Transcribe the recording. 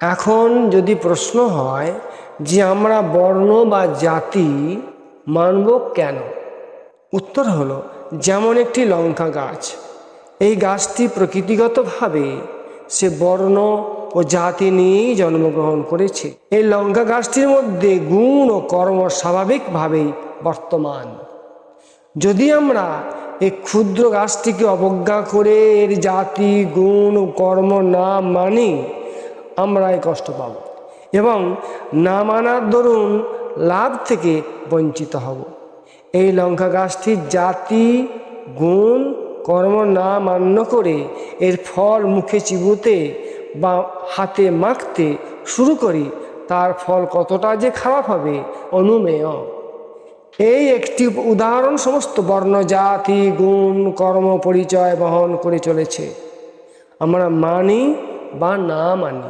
এখন যদি প্রশ্ন হয় যে আমরা বর্ণ বা জাতি মানব কেন? উত্তর হলো, যেমন একটি লঙ্কা গাছ, এই গাছটি প্রকৃতিগতভাবে সে বর্ণ ও জাতি নিয়েই জন্মগ্রহণ করেছে। এই লঙ্কা গাছটির মধ্যে গুণ ও কর্ম স্বাভাবিকভাবেই বর্তমান। যদি আমরা এই ক্ষুদ্র গাছটিকে অবজ্ঞা করে এর জাতি, গুণ ও কর্ম না মানি আমরা এই কষ্ট পাব এবং না মানার দরুন লাভ থেকে বঞ্চিত হব। এই লঙ্কা গাছটির জাতি, গুণ, কর্ম না মান্য করে এর ফল মুখে চিবুতে বা হাতে মাখতে শুরু করি, তার ফল কতটা যে খারাপ হবে অনুমেয়। এই একটি উদাহরণ সমস্ত বর্ণ, জাতি, গুণ, কর্ম, পরিচয় বহন করে চলেছে। আমরা মানি বা না মানি।